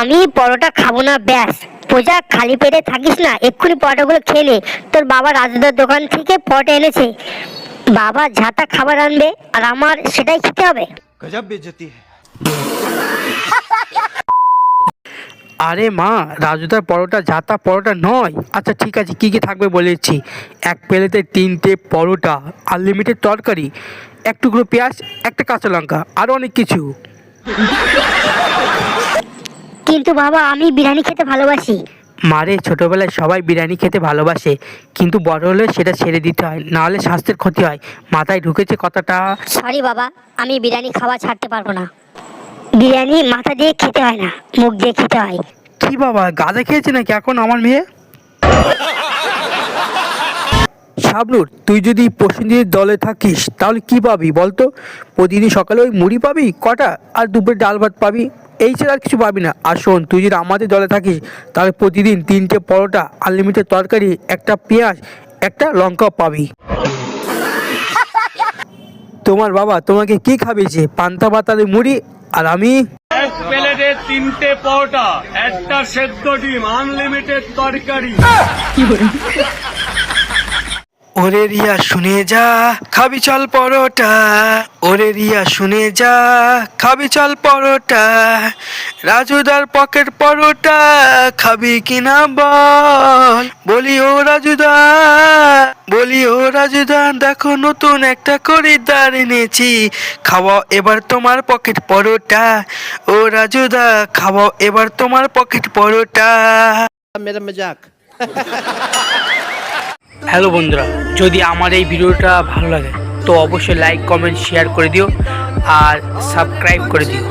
আমি পরোটা খাব না, ব্যাস। পূজা, খালি পেটে থাকিস না, এক্ষুনি পরোটাগুলো খেয়ে নে। তোর বাবা রাজুদার দোকান থেকে পরোটা এনেছে। বাবা ঝাঁটা খাবার আনবে, আর আমার সেটাই খেতে হবে। আরে মা, রাজুদার পরোটা ঝাঁটা পরোটা নয়। আচ্ছা ঠিক আছে, কী কী থাকবে বলেছি এক প্লেটে তিনটে পরোটা, আনলিমিটেড তরকারি, এক টুকরো পেঁয়াজ, একটা কাঁচা লঙ্কা আরও অনেক কিছু। কিন্তু বাবা আমি বিরিয়ানি খেতে ভালোবাসি। মারে ছোটোবেলায় সবাই বিরিয়ানি খেতে ভালোবাসে কিন্তু বড় হলে সেটা ছেড়ে দিতে হয় নাহলে স্বাস্থ্যের ক্ষতি হয়। মাথায় ঢুকেছে কথাটা। সরি বাবা আমি বিরিয়ানি খাওয়া ছাড়তে পারব না। বিরিয়ানি মাথা দিয়ে খেতে হয় না মুখ দিয়ে খেতে হয়। কি বাবা গাঁদা খেয়েছে নাকি এখন আমার মেয়ে? শাবনুর তুই যদি প্রসেনজিতের দলে থাকিস তাহলে কি পাবি বলতো? প্রতিদিন সকালে ওই মুড়ি পাবি কটা? আর দুপুরে ডাল ভাত পাবি? এই ছাড়া আর কিছু পাবি না। আর শোন তুই যদি আমাদের দলে থাকিস তাহলে প্রতিদিন তিনটে পরোটা আনলিমিটেড তরকারি একটা পেঁয়াজ একটা লঙ্কা পাবি। তোমার বাবা তোমাকে কি খাবিয়েছে? পান্তা পাতালে মুড়ি আর আমি? এক প্লেটে তিনটে পরোটা একটা সেদ্ধ ডিম আনলিমিটেড তরকারি। ওরে রিয়া শুনে যা। খাবি চল পরোটা। ওরে রিয়া শুনে যা। খাবি চল পরোটা। রাজুদার পকেট পরোটা। খাবি কিনা বল? বলি ও রাজুদা বলি ও রাজুদা দেখো নতুন একটা খরিদ্দার এনেছি। খাওয়াও এবার তোমার পকেট পরোটা। ও রাজুদা খাওয়াও এবার তোমার পকেট পরোটা। মেরা মজাক। হ্যালো বন্ধুরা যদি আমার এই ভিডিওটা ভালো লাগে, তো অবশ্যই লাইক কমেন্ট শেয়ার করে দিও আর সাবস্ক্রাইব করে দিও।